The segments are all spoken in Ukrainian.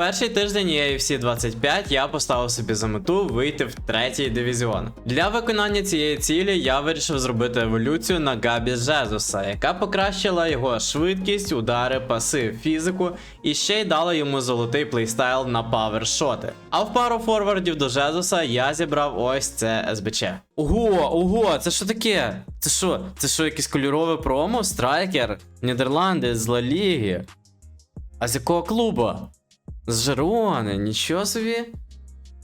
Перший тиждень EAFC 25 я поставив собі за мету вийти в третій дивізіон. Для виконання цієї цілі я вирішив зробити еволюцію на Габі Жезуса, яка покращила його швидкість, удари, паси, фізику і ще й дала йому золотий плейстайл на павершоти. А в пару форвардів до Жезуса я зібрав ось це СБЧ. Ого, ого, це що таке? Це що? Це що, якийсь кольорове промо? Страйкер? Нідерланди з Ла Ліги? А з якого клуба? З Жерони, нічого собі.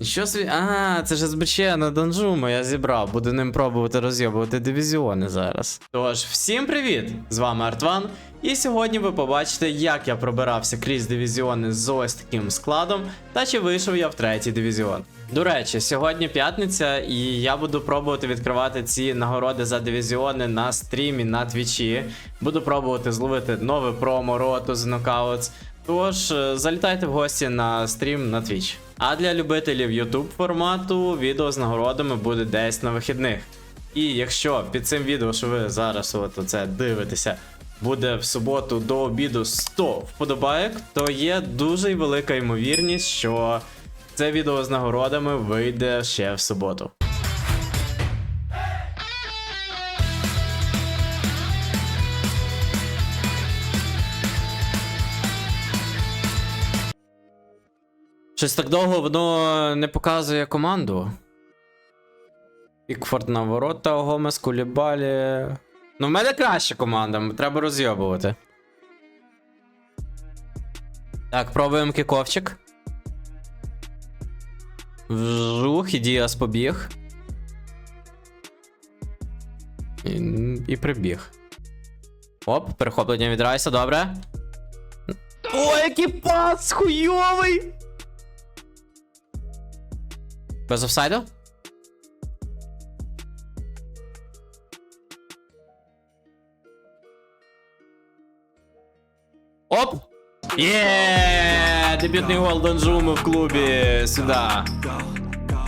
Нічого собі. Ага, це ж СБЧ на Данжума я зібрав. Буду ним пробувати розйобувати дивізіони зараз. Тож, всім привіт! З вами Артван. І сьогодні ви побачите, як я пробирався крізь дивізіони з ось таким складом, та чи вийшов я в третій дивізіон. До речі, сьогодні п'ятниця, і я буду пробувати відкривати ці нагороди за дивізіони на стрімі на твічі. Буду пробувати зловити нове промо роту з нокаутс. Тож е, залітайте в гості на стрім на Twitch. А для любителів YouTube формату відео з нагородами буде десь на вихідних. І якщо під цим відео, що ви зараз от це дивитеся, буде в суботу до обіду 100 вподобайок, то є дуже велика ймовірність, що це відео з нагородами вийде ще в суботу. Щось так довго воно не показує команду. Пікфорд на ворота, Гомес, Кулібалі. Ну, в мене краща команда, треба розйобувати. Так, пробуємо кіковчик. Вжух, і Діас побіг. І, і прибіг. Оп, перехоплення від Райса, добре. О, який пас хуйовий! Без офсайду? Оп! Є! Дебютний гол Донжуми в клубі. Сюди.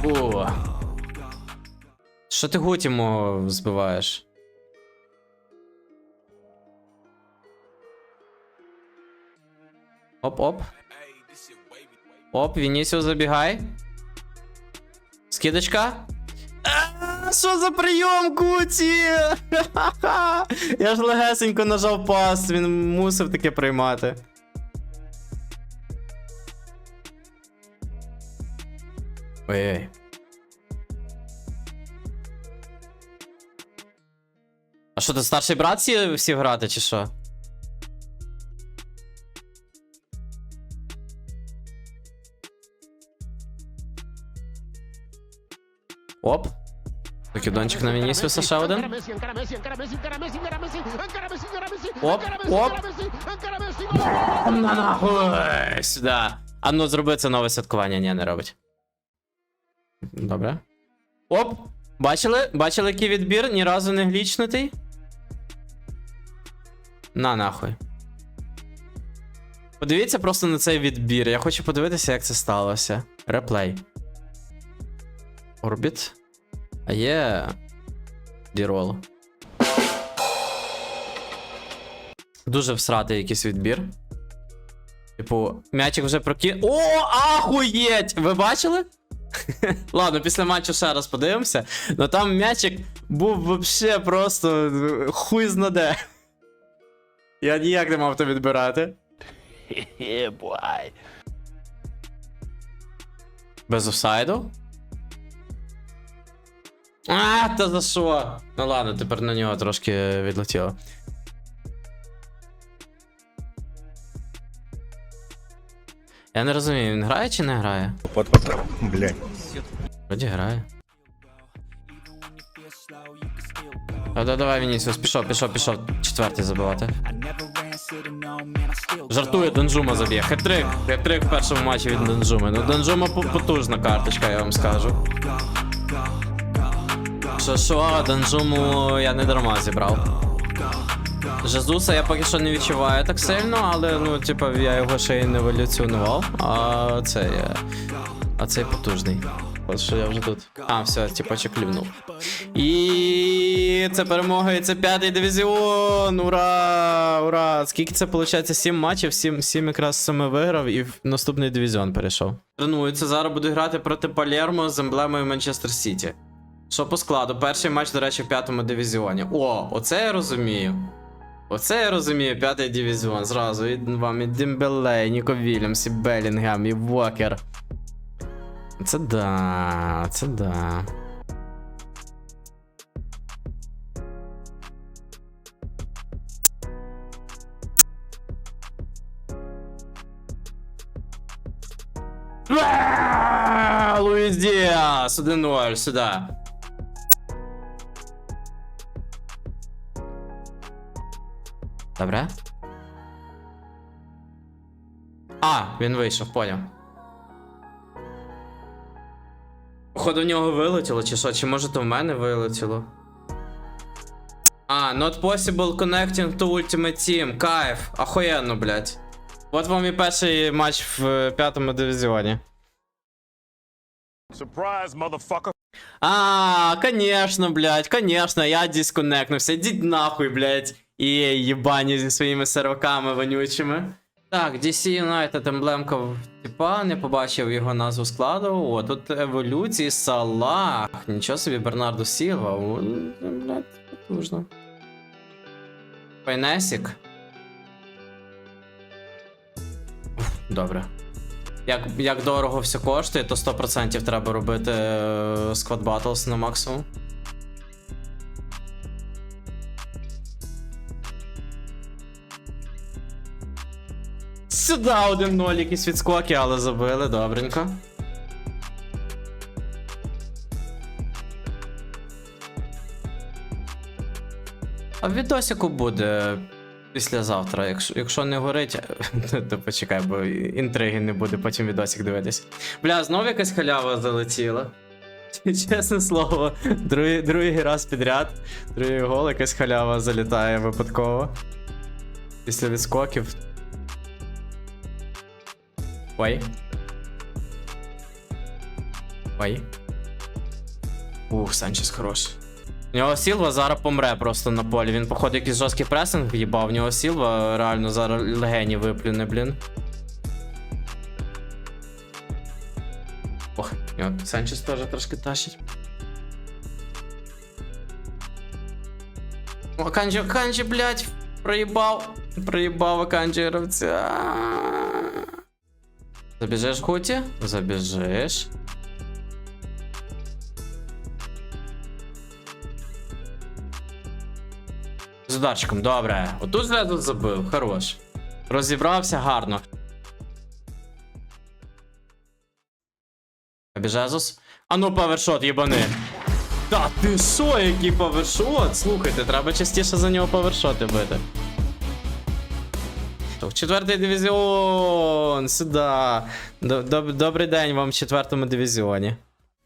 О. Що ти гуті мого збиваєш? Оп-оп. Оп, Вінісіо забігай. Скидочка. Що за прийом Куті? Я ж легесенько нажав пас, він мусив таке приймати. Ой-ой. А що, ти старший брат всі, всі грати, чи що? Оп. Закидончик на Вінісіуса ще один. Оп, оп. На нахуй! Сюди. А ну зроби це нове святкування, ні, не робить. Добре. Оп! Бачили? Бачили, який відбір? Ні разу не глічнутий. На нахуй. Подивіться просто на цей відбір. Я хочу подивитися, як це сталося. Реплей. Орбіт. А є. Дірол. Дуже всратий якийсь відбір. Типу, м'ячик вже проки. О, ахуєть! Ви бачили? Ладно, після матчу ще раз подивимося. Ну там м'ячик був вообще просто хуй знаде. Я ніяк не мав то відбирати. Без офсайду? А, та за що? Ну ладно, тепер на нього трошки відлетіло. Я не розумію, він грає чи не грає? Вроді грає. А, да, давай, Вінісіус, пішов, пішов, пішов. Четвертий забивати. Жартує, Донжума заб'є. Хет-трик. Хет-трик в першому матчі від Донжуми. Ну, Донжума потужна карточка, я вам скажу. Що що, Донжуму я не дарма зібрав. Жезуса я поки що не відчуваю так сильно, але ну, типа, я його ще й не еволюціонував. А цей. А цей потужний. От що я вже тут. А, все, типа, чеклівнув. І це перемога, і це п'ятий дивізіон. Ура! Ура! Скільки це виходить? Сім матчів, сім, сім якраз саме виграв і в наступний дивізіон перейшов. Тренується, зараз буде грати проти Палермо з емблемою Манчестер Сіті. Що по складу? Перший матч, до речі, в п'ятому дивізіоні. О, оце я розумію. Оце я розумію, п'ятий дивізіон. Зразу і вам і Дембеле, і Ніко Вільямс, і Белінгем, і Вокер. Це да, це да. Луїс Діас, 1-0, сюди. Добре. А, він вийшов, поняв. Походу в нього вилетіло, чи що? Чи може то в мене вилетіло? А, not possible connecting to Ultimate Team. Кайф. Ахуєнно, блядь. От вам і перший матч в е, п'ятому дивізіоні. Surprise, motherfucker. А, конечно, блядь, конечно, я дисконнектнувся. Ідіть нахуй, блядь. І їбані зі своїми серваками вонючими. Так, DC United емблемка типа, не побачив його назву складу. О, тут еволюції Салах. Нічого собі, Бернардо Сілва. О, Блядь, потужно. Файнесік. Добре. Як, як дорого все коштує, то 100% треба робити е, Squad Battles на максимум. Сюди один ноль, якісь відскоки, але забили, добренько. А відосику буде післязавтра. Якщо, якщо не горить, то почекай, бо інтриги не буде, потім відосик дивитись. Бля, знов якась халява залетіла. Чесне слово, другий, другий раз підряд, другий гол, якась халява залітає випадково. Після відскоків. Ой. Ой. Ух, Санчес хороший. У нього Сілва зараз помре просто на полі. Він, походу, якийсь жорсткий пресинг в'їбав. У нього Сілва реально зараз легені виплюне, блін. Ох, Санчес теж трошки тащить. О, Аканджі, Аканджі, блядь, проїбав. Проїбав Аканджі гравця. Забіжиш, Гуті? Забіжиш. З ударчиком, добре. Отут зразу забив, хорош. Розібрався гарно. Бежезус. А ну павершот, єбани. Та ти що, який павершот? Слухайте, треба частіше за нього павершоти бити. В четвертий дивізіон. Сюди. Доб- доб- Добрий день вам в четвертому дивізіоні.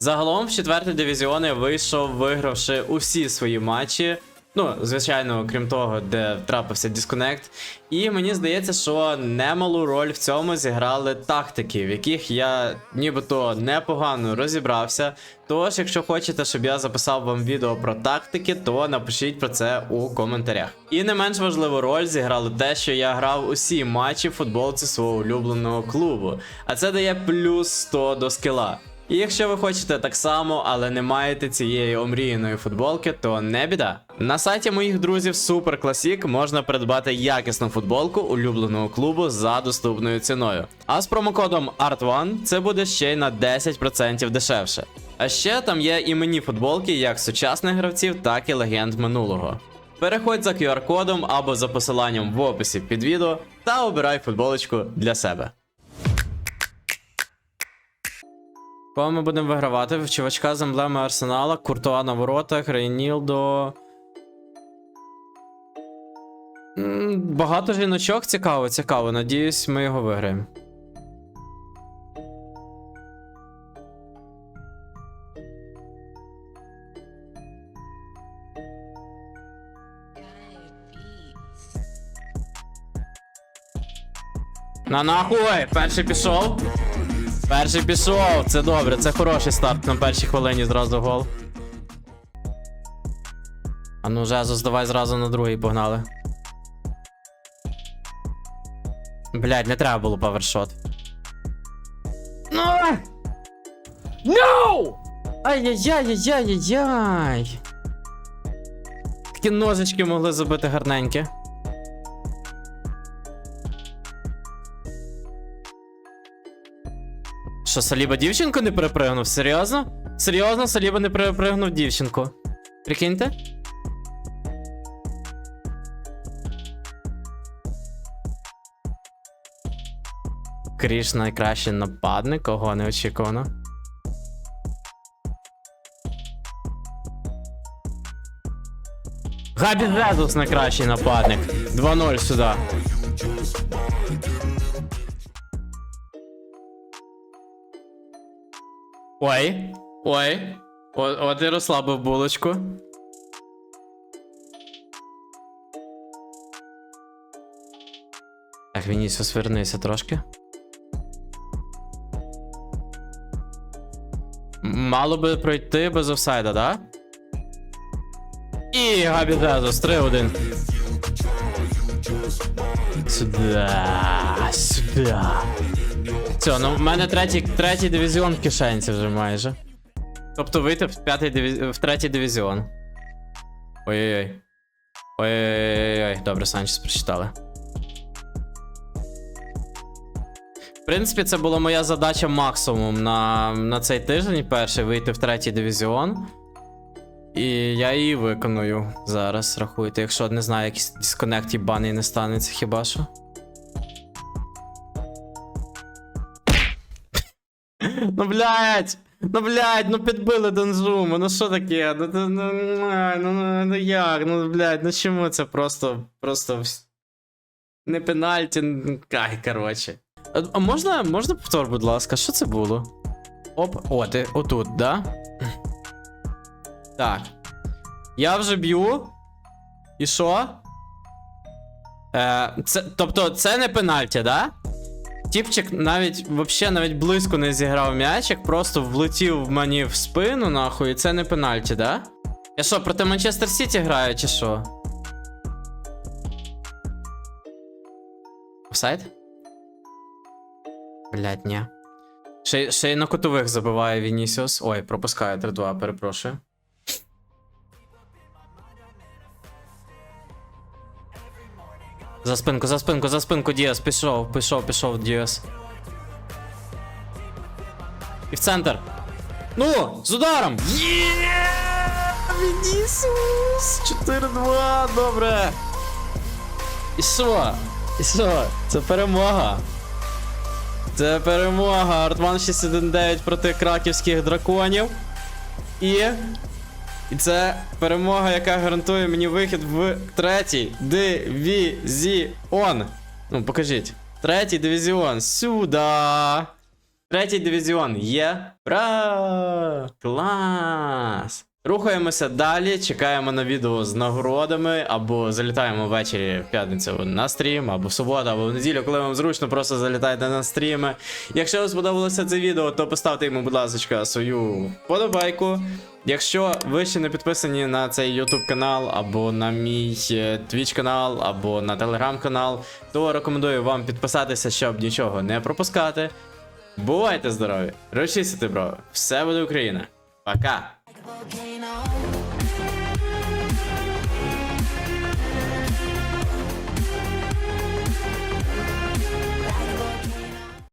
Загалом в четвертий дивізіон я вийшов, вигравши усі свої матчі. Ну, звичайно, крім того, де трапився дисконект. І мені здається, що немалу роль в цьому зіграли тактики, в яких я нібито непогано розібрався. Тож, якщо хочете, щоб я записав вам відео про тактики, то напишіть про це у коментарях. І не менш важливу роль зіграло те, що я грав усі матчі в футболці свого улюбленого клубу. А це дає плюс 100 до скіла. І якщо ви хочете так само, але не маєте цієї омріяної футболки, то не біда. На сайті моїх друзів Super Classic можна придбати якісну футболку улюбленого клубу за доступною ціною. А з промокодом ART1 це буде ще й на 10% дешевше. А ще там є іменні футболки як сучасних гравців, так і легенд минулого. Переходь за QR-кодом або за посиланням в описі під відео та обирай футболочку для себе. Кого ми будемо вигравати? В чувачка з емблеми Арсенала, Куртуа на воротах, Рейнілдо. Багато жіночок цікаво, цікаво. Надіюсь, ми його виграємо. На нахуй! Перший пішов. Перший пішов. Це добре, це хороший старт на першій хвилині зразу гол. А ну, Жезус, давай зразу на другий погнали. Блядь, не треба було павершот. Ну! No! Ай-яй-яй-яй-яй-яй. Такі ножички могли забити гарненькі. Що, Саліба дівчинку не перепригнув? Серйозно? Серйозно, Саліба не перепригнув дівчинку. Прикиньте? Кріш найкращий нападник, кого неочікувано. Габі Зезус найкращий нападник. 2-0 сюди. Ой. Ой. О, от і розслабив булочку. Так, Вінісіус, вернися трошки. Мало би пройти без офсайда, да? І Габі Зезус, 3-1. Сюда, сюда. Все, ну в мене третій, третій дивізіон в кишенці вже майже. Тобто вийти в, п'ятий диві... в третій дивізіон. Ой-ой-ой. Ой-ой-ой. Добре, Санчес прочитали. В принципі, це була моя задача максимум на, на цей тиждень перший вийти в третій дивізіон. І я її виконую зараз, рахуйте, якщо не знаю, якийсь дисконект їбаний не станеться хіба що. Ну блядь! Ну блядь, ну підбили Донжуму, ну що таке? Ну, ну, ну, ну, ну, як? Ну блядь, ну чому це просто. Просто. Не пенальті, ну, ай, коротше. А можна, можна повтор, будь ласка, що це було? Оп, о, ти отут, да? Так. Я вже б'ю. І що? Е, це, тобто, це не пенальті, да? Тіпчик навіть вообще навіть близько не зіграв м'ячик, просто влетів мені в спину, нахуй, і це не пенальті, да? Я що, проти Манчестер Сіті граю, чи що? Офсайд? Блять, ні. Ще, ще й на кутових забиває Вінісіус. Ой, пропускає 3-2, перепрошую. За спинку, за спинку, за спинку Діас. Пішов, пішов, пішов Діас. І в центр. Ну, з ударом! Є! Вінісіус! 4-2, добре. І що? І що? Це перемога. Це перемога. Артман 619 проти краківських драконів. І. І це перемога, яка гарантує мені вихід в третій дивізіон. Ну, покажіть. Третій дивізіон. Сюда. Третій дивізіон є. Бра! Клас! Рухаємося далі, чекаємо на відео з нагородами, або залітаємо ввечері в п'ятницю на стрім, або в суботу, або в неділю, коли вам зручно, просто залітайте на стріми. Якщо вам сподобалося це відео, то поставте йому, будь ласка, свою вподобайку. Якщо ви ще не підписані на цей YouTube канал, або на мій е, Twitch канал, або на Telegram канал, то рекомендую вам підписатися, щоб нічого не пропускати. Бувайте здорові! Ручіться, бро! Все буде Україна! Пока!